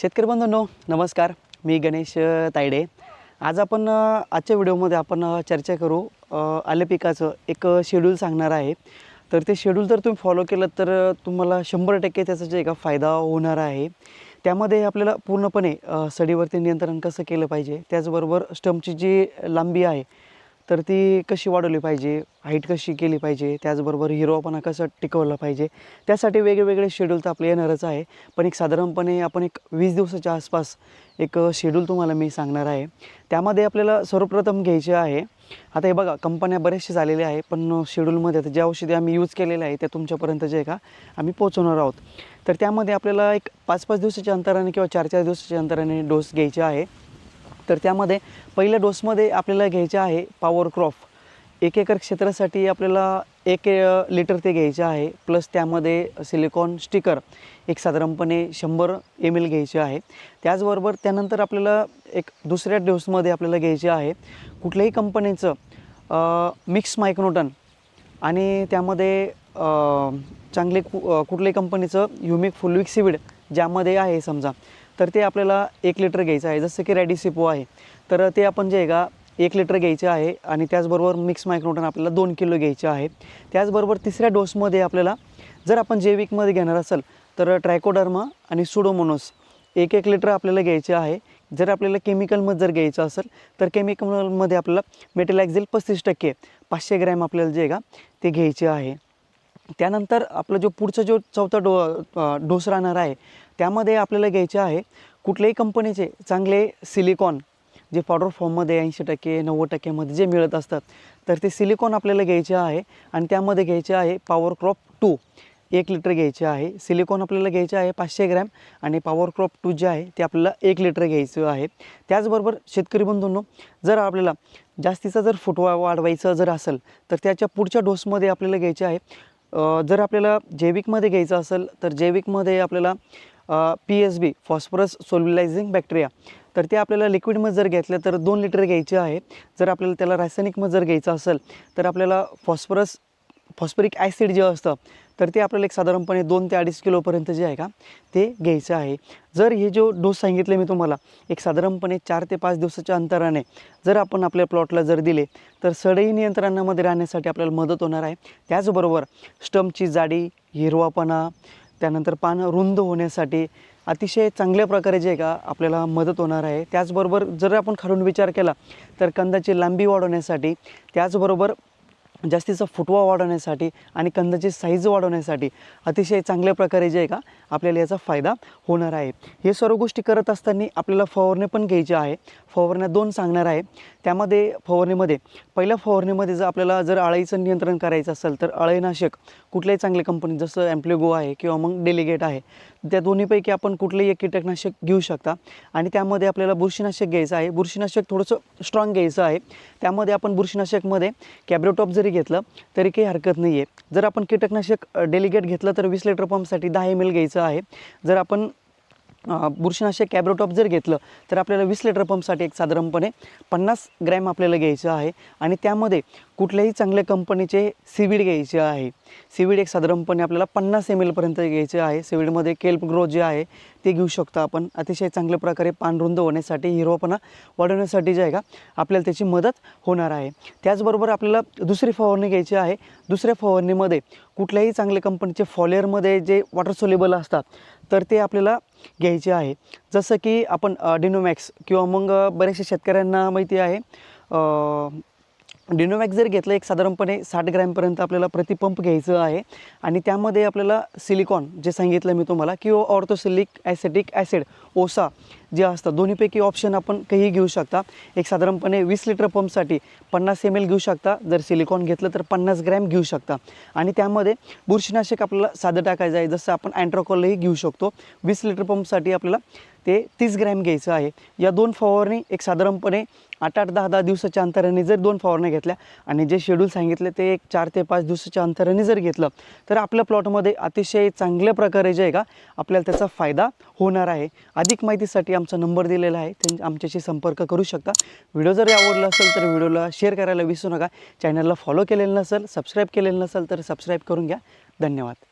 शेतकरी बंधूंनो नमस्कार. मी गणेश तायडे. आज आपण आजच्या व्हिडिओमध्ये आपण चर्चा करू आल्या आले पिकाचं. एक शेड्यूल सांगणार आहे. तर ते शेड्यूल जर तुम्ही फॉलो केलं तर तुम्हाला शंभर टक्के त्याचा जे का फायदा होणार आहे. त्यामध्ये आपल्याला पूर्णपणे सडीवरती नियंत्रण कसं केलं पाहिजे? त्याचबरोबर स्टंपची जी लांबी आहे तर ती कशी वाढवली पाहिजे? हाईट कशी केली पाहिजे? त्याचबरोबर हिरोपणा कसं टिकवलं पाहिजे? त्यासाठी वेगवेगळे शेड्यूल तर आपले येणारच आहे. पण एक साधारणपणे आपण एक वीस दिवसाच्या आसपास एक शेड्यूल तुम्हाला मी सांगणार आहे. त्यामध्ये आपल्याला सर्वप्रथम घ्यायचे आहे आता हे बघा कंपन्या बरेचसे झालेल्या आहे पण शेड्यूलमध्ये आता ज्या औषधी आम्ही यूज केलेल्या आहे त्या तुमच्यापर्यंत जे का आम्ही पोहोचवणार आहोत. तर त्यामध्ये आपल्याला एक पाच पाच दिवसाच्या अंतराने किंवा चार चार दिवसाच्या अंतराने डोस घ्यायचे आहे. तर त्यामध्ये पहिल्या डोसमध्ये आपल्याला घ्यायचे आहे पॉवर क्रॉप एक एकर क्षेत्रासाठी आपल्याला एक लिटर ते घ्यायचे आहे. प्लस त्यामध्ये सिलिकॉन स्टिकर एक साधारणपणे शंभर एम एल घ्यायचे आहे. त्याचबरोबर त्यानंतर आपल्याला एक दुसऱ्या डोसमध्ये आपल्याला घ्यायचे आहे कुठल्याही कंपनीचं मिक्स मायक्रोटन आणि त्यामध्ये चांगले कु कुठल्याही कंपनीचं युमिक फुलविक सिविड ज्यामध्ये आहे समजा तर ते आपल्याला एक लिटर घ्यायचं आहे. जसं की रॅडिसिपो आहे. तर ते आपण जे आहे का एक लिटर घ्यायचे आहे आणि त्याचबरोबर मिक्स मायक्रोटन आपल्याला दोन किलो घ्यायचे आहे. त्याचबरोबर तिसऱ्या डोसमध्ये आपल्याला जर आपण जैविकमध्ये घेणार असेल तर ट्रायकोडर्मा आणि सुडोमोनोस एक एक लिटर आपल्याला घ्यायचे आहे. जर आपल्याला केमिकलमध्ये जर घ्यायचं असेल तर केमिकलमध्ये आपल्याला मेटलॅक्झिल पस्तीस टक्के पाचशे ग्रॅम आपल्याला जे आहे का ते घ्यायचे आहे. त्यानंतर आपला जो पुढचा जो चौथा डो डोस राहणार आहे त्यामध्ये आपल्याला घ्यायचे आहे कुठल्याही कंपनीचे चांगले सिलिकॉन जे पावडर फॉर्ममध्ये ऐंशी टक्के नव्वद टक्क्यामध्ये जे मिळत असतात तर ते सिलिकॉन आपल्याला घ्यायचे आहे आणि त्यामध्ये घ्यायचे आहे पॉवर क्रॉप टू एक लिटर घ्यायचे आहे. सिलिकॉन आपल्याला घ्यायचे आहे पाचशे ग्रॅम आणि पॉवर क्रॉप टू जे आहे ते आपल्याला एक लिटर घ्यायचं आहे. त्याचबरोबर शेतकरी बंधूंनो जर आपल्याला जास्तीचा जर फुटवा वाढवायचा जर असेल तर त्याच्या पुढच्या डोसमध्ये आपल्याला घ्यायचे आहे. जर आपल्याला जैविकमध्ये घ्यायचं असेल तर जैविकमध्ये आपल्याला P S B phosphorus solubilising bacteria तर ते आपल्याला लिक्विडमध्ये जर घेतलं तर दोन लिटर घ्यायचे आहे. जर आपल्याला त्याला रासायनिकमध्ये जर घ्यायचं असेल तर आपल्याला फॉस्फरस फॉस्फरिक ॲसिड जे असतं तर ते आपल्याला एक साधारणपणे दोन ते अडीच किलोपर्यंत जे आहे का ते घ्यायचं आहे. जर हे जो डोस सांगितले मी तुम्हाला एक साधारणपणे चार ते पाच दिवसाच्या अंतराने जर आपण आपल्या प्लॉटला जर दिले तर सडई नियंत्रणामध्ये राहण्यासाठी आपल्याला मदत होणार आहे. त्याचबरोबर स्टमची जाडी हिरवापणा त्यानंतर पानं रुंद होण्यासाठी अतिशय चांगल्या प्रकारे जे का आपल्याला मदत होणार आहे. त्याचबरोबर जर आपण खालून विचार केला तर कंदाची लांबी वाढवण्यासाठी त्याचबरोबर जास्तीचा फुटवा वाढवण्यासाठी आणि कंदाची साईज वाढवण्यासाठी अतिशय चांगल्या प्रकारे जे आहे का आपल्याला याचा फायदा होणार आहे. हे सर्व गोष्टी करत असताना आपल्याला फवारणी पण घ्यायची आहे. फवारण्या दोन सांगणार आहे. त्यामध्ये फवारणीमध्ये पहिल्या फवारणीमध्ये जर आपल्याला जर अळीचं नियंत्रण करायचं असेल तर अळईनाशक कुठल्याही चांगल्या कंपनी जसं ॲम्प्लिगो आहे किंवा मग डेलिगेट आहे त्या दोन्हीपैकी आपण कुठलेही एक कीटकनाशक घेऊ शकता. आणि त्यामध्ये आपल्याला बुरशीनाशक घ्यायचं आहे. बुरशीनाशक थोडंसं स्ट्रॉंग घ्यायचं आहे. त्यामध्ये आपण बुरशीनाशकमध्ये कॅब्रोटॉप जरी घेतलं तरी काही हरकत नाही आहे जर आपण कीटकनाशक डेलिगेट घेतलं तर वीस लिटर पंपसाठी दहा एम एल घ्यायचं आहे. जर आपण बुरशीनाशक कॅब्रोटॉप जर घेतलं तर आपल्याला वीस लिटर पंपसाठी एक साधारणपणे पन्नास ग्रॅम आपल्याला घ्यायचं आहे. आणि त्यामध्ये कुठल्याही चांगल्या कंपनीचे सीवीड घ्यायचे आहे. सीवीड एक साधारणपणे आपल्याला पन्नास एम एलपर्यंत घ्यायचे आहे. सीवीडमध्ये केल्प ग्रो जे आहे ते घेऊ शकतो आपण. अतिशय चांगल्या प्रकारे पानरुंद होण्यासाठी हिरवापणा वाढवण्यासाठी जे आहे का आपल्याला त्याची मदत होणार आहे. त्याचबरोबर आपल्याला दुसरी फवारणी घ्यायची आहे. दुसऱ्या फवारणीमध्ये कुठल्याही चांगल्या कंपनीचे फॉलेअरमध्ये जे वॉटर सोलेबल असतात तर ते आपल्याला घ्यायचे आहे. जसं की आपण डिनोमॅक्स किंवा मग बऱ्याचशा शेतकऱ्यांना माहिती आहे डिनोमॅक्स जर घेतलं एक साधारणपणे साठ ग्रॅमपर्यंत आपल्याला प्रतिपंप घ्यायचं आहे. आणि त्यामध्ये आपल्याला सिलिकॉन जे सांगितलं मी तुम्हाला किंवा ऑर्थोसिलिक ॲसिटिक ॲसिड ओसा जे असतात दोन्हीपैकी ऑप्शन आपण काही घेऊ शकता. एक साधारणपणे वीस लिटर पंपसाठी पन्नास एम एल घेऊ शकता. जर सिलिकॉन घेतलं तर पन्नास ग्रॅम घेऊ शकता. आणि त्यामध्ये बुरशीनाशक आपल्याला साधं टाकायचं आहे. जसं आपण अँट्रोकॉलही घेऊ शकतो. वीस लिटर पंपसाठी आपल्याला ते तीस ग्रॅम घ्यायचं आहे. या दोन फवारणी एक साधारणपणे आठ आठ दहा दहा दिवसाच्या अंतराने जर दोन फवारण्या घेतल्या आणि जे शेड्यूल सांगितले ते एक चार ते पाच दिवसाच्या अंतराने जर घेतलं तर आपल्या प्लॉटमध्ये अतिशय चांगल्या प्रकारे जे आहे का आपल्याला त्याचा फायदा होणार आहे. अधिक माहितीसाठी आमचा नंबर दिलेला आहे. त्यां आमच्याशी संपर्क करू शकता. व्हिडिओ जर आवडला असेल तर व्हिडिओला शेअर करायला विसरू नका. चॅनलला फॉलो केलेलं नसेल सबस्क्राईब केलेलं नसेल तर सबस्क्राईब करून घ्या. धन्यवाद.